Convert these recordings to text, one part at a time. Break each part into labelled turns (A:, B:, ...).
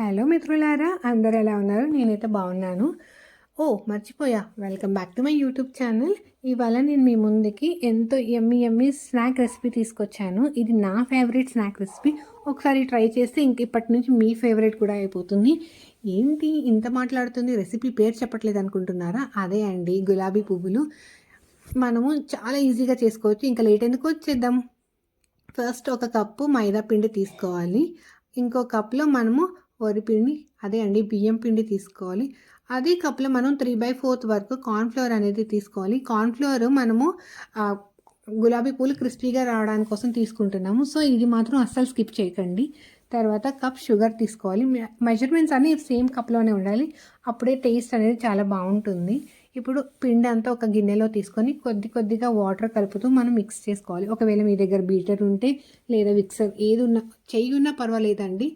A: Hello మిత్రులారా అందరు ఎలా ఉన్నారు? నేనైతే బాగున్నాను. ఓ మర్చిపోయా. Welcome back to my YouTube channel. ఇవాళ నేను మీ ముందుకి ఎంతో ఎమ్మి ఎమ్మి స్నాక్ రెసిపీ తీసుకొచ్చాను. ఇది నా ఫేవరెట్ స్నాక్ రెసిపీ. ఒకసారి ట్రై చేస్తే ఇంక ఇప్పటి నుంచి మీ ఫేవరెట్ కూడా అయిపోతుంది. ఏంటి ఇంత మాట్లాడుతుంది? రెసిపీ పేరు చెప్పట్లేదు అనుకుంటున్నారా? అదే అండి గులాబీ పువ్వులు. మనము చాలా ఈజీగా చేసుకోవచ్చు. ఇంకా లేట్ ఎందుకు వచ్చేద్దాం? ఫస్ట్ ఒక కప్పు మైదా పిండి తీసుకోవాలి. ఇంకో కప్లో మనము వరి పిండి అదే అండి బియ్యం పిండి తీసుకోవాలి. అదే కప్లో మనం త్రీ బై ఫోర్త్ వరకు కార్న్ఫ్లవర్ అనేది తీసుకోవాలి. కార్న్ఫ్లవర్ మనము గులాబీ పూలు క్రిస్పీగా రావడానికి కోసం తీసుకుంటున్నాము. సో ఇది మాత్రం అస్సలు స్కిప్ చేయకండి. తర్వాత కప్ షుగర్ తీసుకోవాలి. మెజర్మెంట్స్ అన్నీ సేమ్ కప్లోనే ఉండాలి. అప్పుడే టేస్ట్ అనేది చాలా బాగుంటుంది. ఇప్పుడు పిండి అంతా ఒక గిన్నెలో తీసుకొని కొద్ది కొద్దిగా వాటర్ కలుపుతూ మనం మిక్స్ చేసుకోవాలి. ఒకవేళ మీ దగ్గర బీటర్ ఉంటే లేదా మిక్సర్ ఏది ఉన్నా చెయ్యి ఉన్నా పర్వాలేదండి.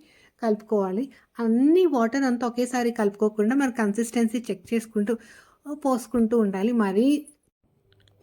A: కలుపుకోవాలి. అన్ని వాటర్ అంతా ఒకేసారి కలుపుకోకుండా మరి కన్సిస్టెన్సీ చెక్ చేసుకుంటూ పోసుకుంటూ ఉండాలి. మరీ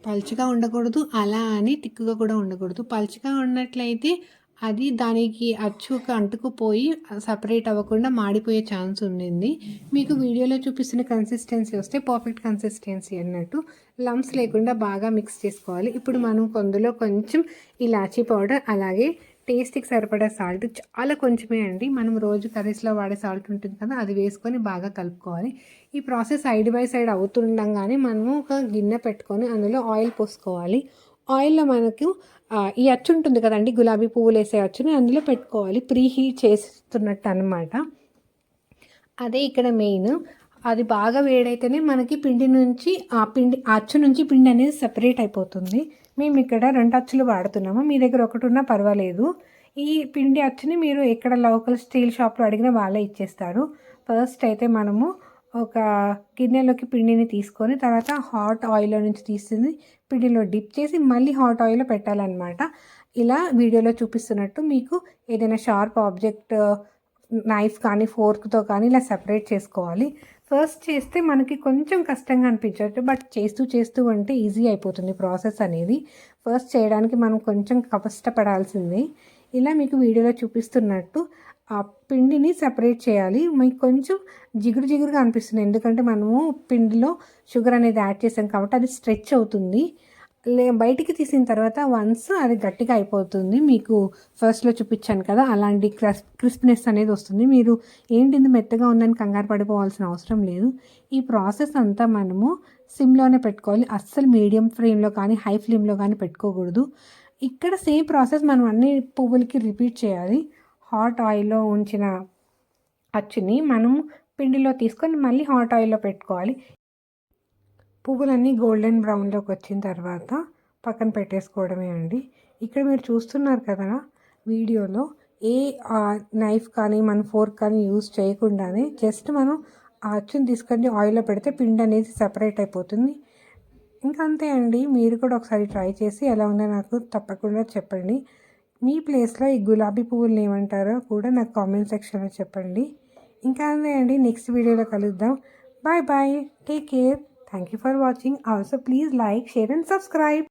A: పలుచగా ఉండకూడదు అలా అని తిక్కుగా కూడా ఉండకూడదు. పలుచగా ఉన్నట్లయితే అది దానికి అచ్చుకు అంటుకుపోయి సపరేట్ అవ్వకుండా మాడిపోయే ఛాన్స్ ఉండింది. మీకు వీడియోలో చూపిస్తున్న కన్సిస్టెన్సీ వస్తే పర్ఫెక్ట్ కన్సిస్టెన్సీ అన్నట్టు లమ్స్ లేకుండా బాగా మిక్స్ చేసుకోవాలి. ఇప్పుడు మనం కొందులో కొంచెం ఇలాచీ పౌడర్ అలాగే టేస్ట్కి సరిపడే సాల్ట్ చాలా కొంచెమే అండి. మనం రోజు కర్రీస్లో వాడే సాల్ట్ ఉంటుంది కదా అది వేసుకొని బాగా కలుపుకోవాలి. ఈ ప్రాసెస్ సైడ్ బై సైడ్ అవుతుండగానే మనము ఒక గిన్నె పెట్టుకొని అందులో ఆయిల్ పోసుకోవాలి. ఆయిల్లో మనకు ఈ అచ్చు ఉంటుంది కదండి గులాబీ పువ్వులు వేసే అచ్చుని అందులో పెట్టుకోవాలి. ప్రీ హీట్ చేస్తున్నట్టు అనమాట అదే ఇక్కడ మెయిన్. అది బాగా వేడైతేనే మనకి పిండి నుంచి ఆ పిండి ఆ అచ్చు నుంచి పిండి అనేది సెపరేట్ అయిపోతుంది. మేము ఇక్కడ రెండు అచ్చులు వాడుతున్నాము. మీ దగ్గర ఒకటి ఉన్నా పర్వాలేదు. ఈ పిండి అచ్చుని మీరు ఎక్కడ లోకల్ స్టీల్ షాప్లో అడిగినా వాళ్ళే ఇచ్చేస్తారు. ఫస్ట్ అయితే మనము ఒక గిన్నెలోకి పిండిని తీసుకొని తర్వాత హాట్ ఆయిల్లో నుంచి తీసింది పిండిలో డిప్ చేసి మళ్ళీ హాట్ ఆయిల్లో పెట్టాలన్నమాట. ఇలా వీడియోలో చూపిస్తున్నట్టు మీకు ఏదైనా షార్ప్ ఆబ్జెక్ట్ నైఫ్ కానీ ఫోర్క్తో కానీ ఇలా సెపరేట్ చేసుకోవాలి. ఫస్ట్ చేస్తే మనకి కొంచెం కష్టంగా అనిపించవచ్చు బట్ చేస్తూ చేస్తూ అంటే ఈజీ అయిపోతుంది ప్రాసెస్ అనేది. ఫస్ట్ చేయడానికి మనం కొంచెం కష్టపడాల్సిందే. ఇలా మీకు వీడియోలో చూపిస్తున్నట్టు ఆ పిండిని సెపరేట్ చేయాలి. మీకు కొంచెం జిగురు జిగురుగా అనిపిస్తుంది ఎందుకంటే మనము పిండిలో షుగర్ అనేది యాడ్ చేసాం కాబట్టి అది స్ట్రెచ్ అవుతుంది. లే బయటికి తీసిన తర్వాత వన్స్ అది గట్టిగా అయిపోతుంది మీకు ఫస్ట్లో చూపించాను కదా అలాంటి క్రస్ క్రిస్ప్నెస్ అనేది వస్తుంది. మీరు ఏంటిది మెత్తగా ఉందని కంగారు పడిపోవాల్సిన అవసరం లేదు. ఈ ప్రాసెస్ అంతా మనము సిమ్లోనే పెట్టుకోవాలి. అస్సలు మీడియం ఫ్లేమ్లో కానీ హై ఫ్లేమ్లో కానీ పెట్టుకోకూడదు. ఇక్కడ సేమ్ ప్రాసెస్ మనం అన్ని పువ్వులకి రిపీట్ చేయాలి. హాట్ ఆయిల్లో ఉంచిన అచ్చుని మనం పిండిలో తీసుకొని మళ్ళీ హాట్ ఆయిల్లో పెట్టుకోవాలి. పువ్వులన్నీ గోల్డెన్ బ్రౌన్లోకి వచ్చిన తర్వాత పక్కన పెట్టేసుకోవడమే అండి. ఇక్కడ మీరు చూస్తున్నారు కదా వీడియోలో ఏ నైఫ్ కానీ మన ఫోర్క్ కానీ యూజ్ చేయకుండానే జస్ట్ మనం ఆ అచ్చుని తీసుకొని ఆయిల్లో పెడితే పిండి అనేది సపరేట్ అయిపోతుంది. ఇంకా అంతే అండి మీరు కూడా ఒకసారి ట్రై చేసి ఎలా ఉందో నాకు తప్పకుండా చెప్పండి. మీ ప్లేస్లో ఈ గులాబీ పువ్వులు ఏమంటారో కూడా నాకు కామెంట్ సెక్షన్లో చెప్పండి. ఇంకా అంతే అండి నెక్స్ట్ వీడియోలో కలుద్దాం. Bye bye take care. Thank you for watching. Also, please like, share and subscribe.